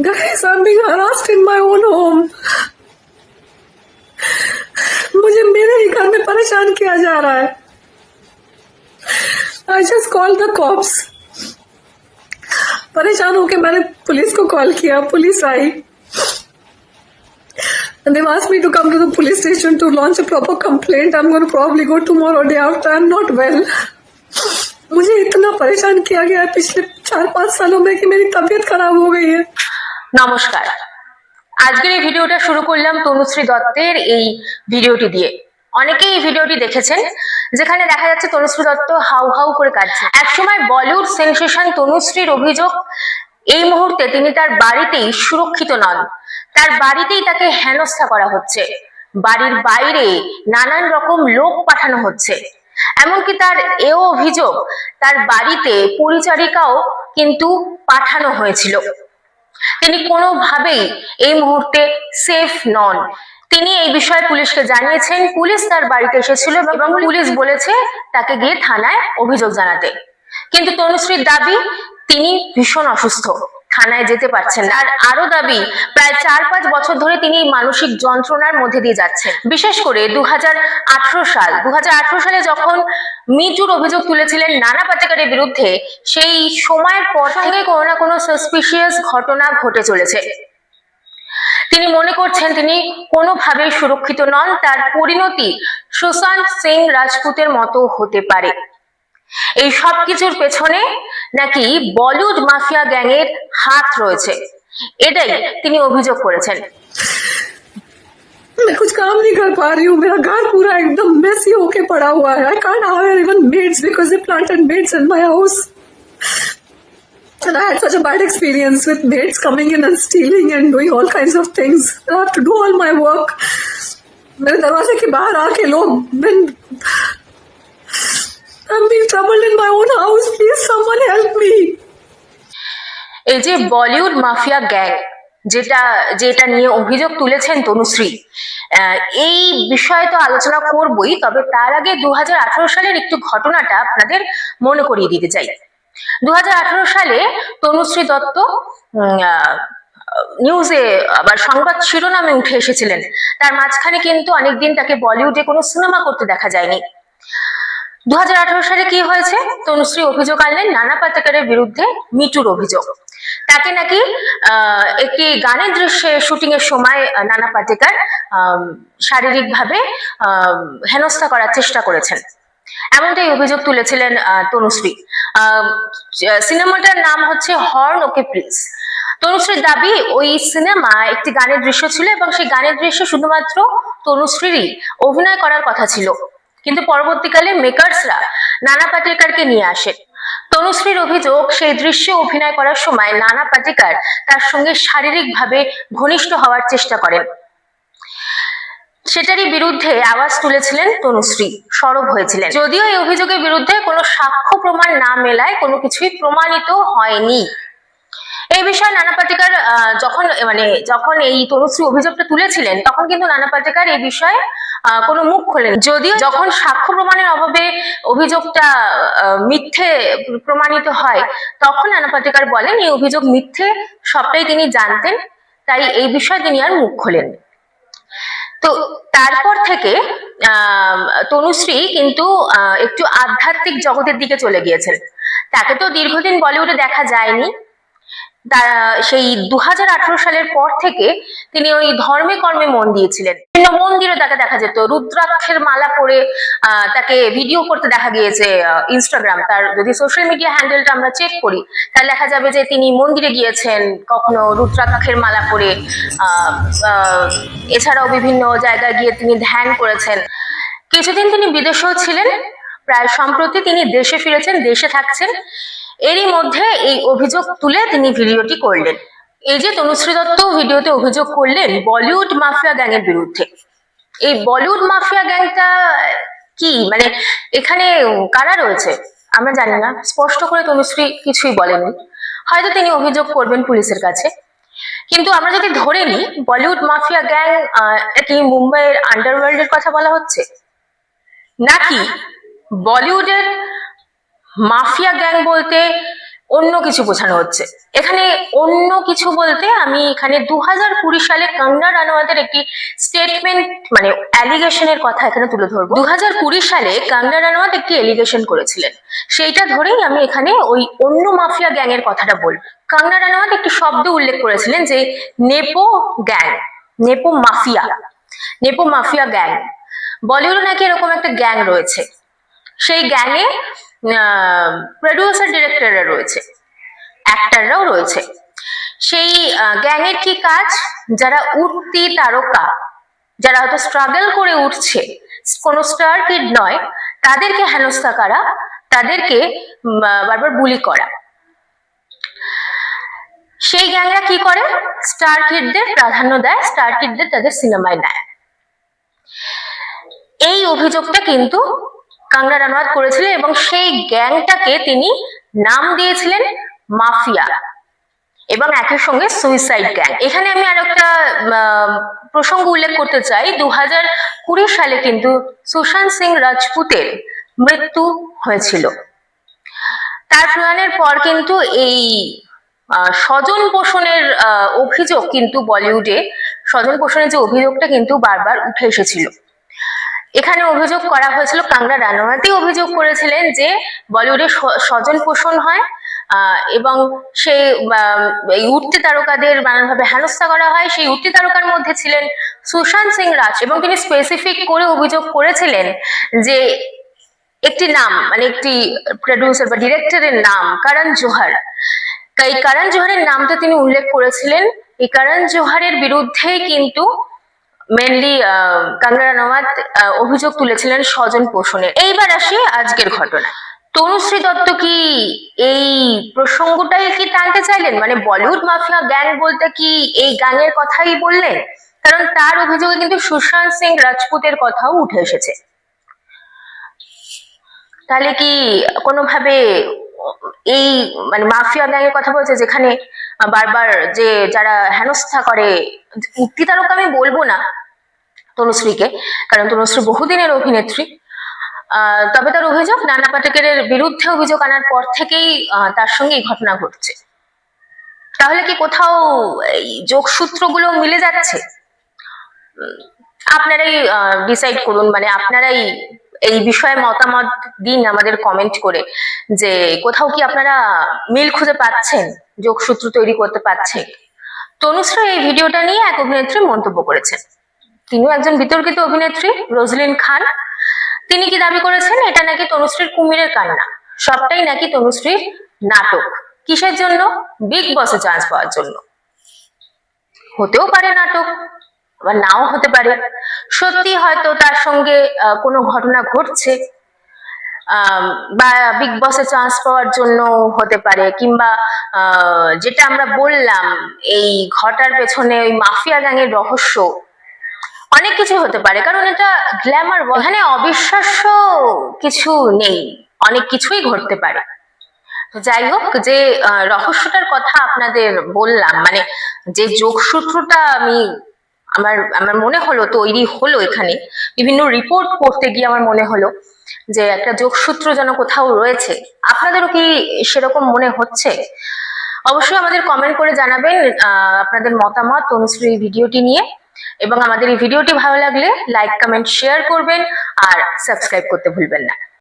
Guys, I'm being harassed in my own home. मुझे मेरे ही घर में परेशान किया जा रहा है I just call the cops परेशान होके मैंने पुलिस को कॉल किया पुलिस आई And they've asked me to come to the police station to launch a proper complaint. I'm going to probably go tomorrow day after. I'm not well. मुझे इतना परेशान किया गया है पिछले चार पाँच सालों में कि मेरी तबीयत खराब हो गई है নমস্কার। আজকের এই ভিডিওটা শুরু করলাম তনুশ্রী দত্তের এই ভিডিওটি দিয়ে। অনেকেই এই ভিডিওটি দেখেছেন, যেখানে দেখা যাচ্ছে তনুশ্রী দত্ত হাউ হাউ করে কাঁদছে। একসময় বলিউড সেন্সেশন তনুশ্রীর অভিযোগ, এই মুহূর্তে তিনি তার বাড়িতেই সুরক্ষিত নন। তার বাড়িতেই তাকে হেনস্থা করা হচ্ছে। বাড়ির বাইরে নানান রকম লোক পাঠানো হচ্ছে। এমনকি তার এও অভিযোগ, তার বাড়িতে পরিচারিকাও কিন্তু পাঠানো হয়েছিল। তিনি কোনোভাবেই এই মুহূর্তে সেফ নন। তিনি এই বিষয়ে পুলিশকে জানিয়েছেন, পুলিশ তার বাড়িতে এসেছিল এবং পুলিশ বলেছে তাকে গিয়ে থানায় অভিযোগ জানাতে। কিন্তু তনুশ্রীর দাবি, তিনি ভীষণ অসুস্থ। থানায় যেতে পারছেন না। আর আরও দাবি প্রায় চার পাঁচ বছর ধরে তিনি মানসিক যন্ত্রণার মধ্যে দিয়ে যাচ্ছেন। বিশেষ করে দুহাজার আঠারো সাল দুহাজার আঠারো সালে যখন মিটুর অভিযোগ তুলেছিলেন নানা পাটেকারের বিরুদ্ধে সেই সময়ের পর থেকে কোনো না কোনো সাসপিশিয়াস ঘটনা ঘটে চলেছে। তিনি মনে করছেন তিনি কোনোভাবেই সুরক্ষিত নন তার পরিণতি সুশান্ত সিং রাজপুতের মতো হতে পারে। এই সব কিছুর পেছনে নাকি বলিউড মাফিয়া গ্যাংয়ের হাত রয়েছে এটাই তিনি অভিযোগ করেছেন मैं कुछ काम नहीं कर पा रही हूँ मेरा घर पूरा एकदम मेसी होके पड़ा हुआ है I can't hire even maids because they planted maids in my house and I had such a bad experience with maids coming in and stealing and doing all kinds of things. I have to do all my work. मेरे दरवाजे के बाहर आके लोग when I'm being troubled in my own house. Please, someone help me. এই যে Bollywood mafia gang যেটা যেটা নিয়ে অভিযোগ তুলেছেন তনুশ্রী এই বিষয়ে তো আলোচনা করবই তবে তার আগে দু সালের ঘটনাটা আপনাদের মনে করিয়ে দিতে চাই দু হাজার আঠারো সালে তনুশ্রী দত্ত নিউজে আবার সংবাদ শিরোনামে উঠে এসেছিলেন তার মাঝখানে কিন্তু অনেকদিন তাকে বলিউডে কোনো সিনেমা করতে দেখা যায়নি দু হাজার আঠারো সালে কি হয়েছে? তনুশ্রী অভিযোগ আনলেন নানা পাটেকারের বিরুদ্ধে মিটুর অভিযোগ। তাকে নাকি একটি গানের দৃশ্যে শুটিং এর সময় নানা পাটেকার শারীরিক ভাবে হেনস্থা করার চেষ্টা করেছেন। এমনটাই অভিযোগ তুলেছিলেন তনুশ্রী। সিনেমাটার নাম হচ্ছে হর্ন ওকে প্লিজ। তনুশ্রীর দাবি, ওই সিনেমা একটি গানের দৃশ্য ছিল এবং সেই গানের দৃশ্য শুধুমাত্র তনুশ্রীরই অভিনয় করার কথা ছিল। কিন্তু পরবর্তীকালে মেকার্সরা নানা পাটেকারকে নিয়ে আসে তনুশ্রীর অভিযোগ, সেই দৃশ্যে অভিনয় করার সময় নানা পাটেকার তার সঙ্গে শারীরিকভাবে ঘনিষ্ঠ হওয়ার চেষ্টা করেন। সেটারই বিরুদ্ধে আওয়াজ তুলেছিলেন তনুশ্রী, সরব হয়েছিলেন। যদিও এই অভিযোগের বিরুদ্ধে কোনো সাক্ষ্য প্রমাণ না মেলায় কোনো কিছুই প্রমাণিত হয়নি। এই বিষয়ে নানা পাটেকার যখন মানে যখন এই তনুশ্রী অভিযোগটা তুলেছিলেন, তখন কিন্তু নানা পাটেকার এই বিষয়ে কোনো মুখ খোলেন যদিও যখন সাক্ষ্য প্রমাণের অভাবে অভিযোগটা মিথ্যে প্রমাণিত হয়, তখন নানা পাটেকার বলেন, এই অভিযোগ মিথ্যে, সবটাই তিনি জানতেন, তাই এই বিষয়ে তিনি আর মুখ খোলেন তো তারপর থেকে তনুশ্রী কিন্তু একটু আধ্যাত্মিক জগতের দিকে চলে গিয়েছেন। তাকে তো দীর্ঘদিন বলিউডে দেখা যায়নি। সেই দু হাজার আঠারো সালের পর থেকে তিনি ওই ধর্মে কর্মে মন দিয়েছিলেন। বিভিন্ন মন্দিরে তাকে দেখা যেত। রুদ্রাক্ষের মালা পরে তাকে ভিডিও করতে দেখা গিয়েছে ইনস্টাগ্রাম তার যদি সোশ্যাল মিডিয়া হ্যান্ডেলটা আমরা চেক করি, তাহলে দেখা যাবে যে তিনি মন্দিরে গিয়েছেন, কখনো রুদ্রাক্ষের মালা পরে এছাড়াও বিভিন্ন জায়গায় গিয়ে তিনি ধ্যান করেছেন। কিছুদিন তিনি বিদেশেও ছিলেন। প্রায় সম্প্রতি তিনি দেশে ফিরেছেন, দেশে থাকছেন। এরই মধ্যে এই অভিযোগ তুলে তিনি ভিডিওটি করলেন। এই যে তনুশ্রী দত্ত ভিডিওতে অভিযোগ করলেন বলিউড মাফিয়া গ্যাংয়ের বিরুদ্ধে। এই বলিউড মাফিয়া গ্যাংটা কি? মানে এখানে কারা রয়েছে? আমরা জানি না। স্পষ্ট করে তনুশ্রী কিছুই বলেনি। হয়তো তিনি অভিযোগ করবেন পুলিশের কাছে। কিন্তু আমরা যদি ধরে নিই, বলিউড মাফিয়া গ্যাং কি মুম্বাইয়ের আন্ডারওয়ার্ল্ডের কথা বলা হচ্ছে? নাকি বলিউডের মাফিয়া গ্যাং বলতে অন্য কিছু বোঝানো হচ্ছে। এখানে অন্য কিছু বলতে আমি এখানে দু হাজার কুড়ি সালে কঙ্গনা রানাওয়াতের একটি স্টেটমেন্ট মানে অ্যালিগেশনের কথা এখানে তুলে ধরবো। দু হাজার কুড়ি সালে কঙ্গনা রানাওয়াত একটি এলিগেশন করেছিলেন। সেইটা ধরেই আমি এখানে ওই অন্য মাফিয়া গ্যাংয়ের কথাটা বলব। কঙ্গনা রানাওয়াত একটি শব্দ উল্লেখ করেছিলেন যে nepo gang, nepo mafia nepo mafia gang. বলিউডে নাকি এরকম একটা গ্যাং রয়েছে। সেই গ্যাংয়ে প্রডিউসার ডিরেক্টররা রয়েছে। অ্যাক্টাররাও রয়েছে। সেই গ্যাংয়ের কি কাজ? যারা উঠতি তারকা, যারা হয়তো স্ট্রাগল করে উঠছে, কোনো স্টার কিড নয়, তাদেরকে হেনস্থা করা, তাদেরকে বারবার বুলি করা। সেই গ্যাংরা কি করে? স্টার কিডদের প্রাধান্য দেয় স্টার কিডদের তাদের সিনেমায় নেয়। এই অভিযোগটা কিন্তু কাংরা রানওয়াত করেছিলেন এবং সেই গ্যাংটাকে তিনি নাম দিয়েছিলেন মাফিয়া এবং একই সঙ্গে সুইসাইড গ্যাং। এখানে আমি আর একটা প্রসঙ্গ উল্লেখ করতে চাই। দু কুড়ি সালে কিন্তু সুশান্ত সিং রাজপুতের মৃত্যু হয়েছিল। তার প্রয়াণের পর কিন্তু এই স্বজন পোষণের অভিযোগ কিন্তু বলিউডে, স্বজন পোষণের যে অভিযোগটা কিন্তু বারবার উঠে এসেছিল। এখানে অভিযোগ করা হয়েছিল কাংরা রানাওয়াতি অভিযোগ করেছিলেন যে বলিউডে স্বজন পোষণ হয় এবং সেই উঠতি তারকাদের নানানভাবে হেনস্থা করা হয়। সেই উঠতি তারকার মধ্যে ছিলেন সুশান্ত সিং রাজ এবং তিনি স্পেসিফিক করে অভিযোগ করেছিলেন যে একটি নাম মানে একটি প্রডিউসার বা ডিরেক্টরের নাম, কারণ জোহার। এই করণ জোহারের নামটা তিনি উল্লেখ করেছিলেন। এই কারণ জোহারের বিরুদ্ধেই কিন্তু মেনলি কাঙ্গনা রানাওয়াত অভিযোগ তুলেছিলেন স্বজন পোষণে। এইবার আসি আজকের ঘটনা। তনুশ্রী দত্ত কি এই প্রসঙ্গটাই কি টানতে চাইলেন? মানে বলিউড মাফিয়া গ্যাং বলতে কি এই গ্যাংয়ের কথাই বললেন? কারণ তার অভিযোগে কিন্তু সুশান্ত সিং রাজপুতের কথাও উঠে এসেছে। তাহলে কি কোনোভাবে এই মানে মাফিয়া গ্যাংয়ের কথা বলছে যেখানে বারবার যে যারা হেনস্থা করে উক্তি তারকা আমি বলব না তনুশ্রীকে, কারণ তনুশ্রী বহুদিনের অভিনেত্রী। তবে তার অভিযোগ, নানা পাটেকের বিরুদ্ধে অভিযোগ আনার পর থেকেই তার সঙ্গে এই ঘটনা ঘটছে। তাহলে কি কোথাও এই যোগসূত্রগুলো মিলে যাচ্ছে? আপনারাই ডিসাইড করুন মানে আপনারাই এই বিষয়ে মতামত দিন আমাদের কমেন্ট করে যে কোথাও কি আপনারা মিল খুঁজে পাচ্ছেন? যোগসূত্র তৈরি করতে পারছেন? তনুশ্রী এই ভিডিওটা নিয়ে এক অভিনেত্রী মন্তব্য করেছেন। তিনিও একজন বিতর্কিত অভিনেত্রী, রোজলিন খান। তিনি কি দাবি করেছেন? এটা নাকি তনুশ্রীর কুমিরের কান্না। সবটাই নাকি তনুশ্রীর নাটক। কিসের জন্য? বিগ বসে চান্স পাওয়ার জন্য। হতেও পারে নাটক। আবার নাও হতে পারে। সত্যি হয়তো তার সঙ্গে কোনো ঘটনা ঘটছে বা বিগ বসে চান্স পাওয়ার জন্য হতে পারে, কিংবা যেটা আমরা বললাম, এই ঘটার পেছনে ওই মাফিয়া গ্যাংয়ের রহস্য, অনেক কিছু হতে পারে। কারণ এটা গ্ল্যামার এখানে অবিশ্বাস্য কিছু নেই, অনেক কিছুই ঘটতে পারে। যাই হোক, যে রহস্যটার কথা আপনাদের বললাম মানে যে যোগসূত্রটা আমি আমার আমার মনে হলো, তৈরি হলো এখানে। বিভিন্ন রিপোর্ট করতে গিয়ে আমার মনে হলো যে একটা যোগসূত্র যেন কোথাও রয়েছে। আপনাদেরও কি সেরকম মনে হচ্ছে? অবশ্যই আমাদের কমেন্ট করে জানাবেন আপনাদের মতামত অনুশ্রী ভিডিওটি নিয়ে। এবং আমাদের এই ভিডিওটি ভালো লাগলে লাইক কমেন্ট শেয়ার করবেন, আর সাবস্ক্রাইব করতে ভুলবেন না।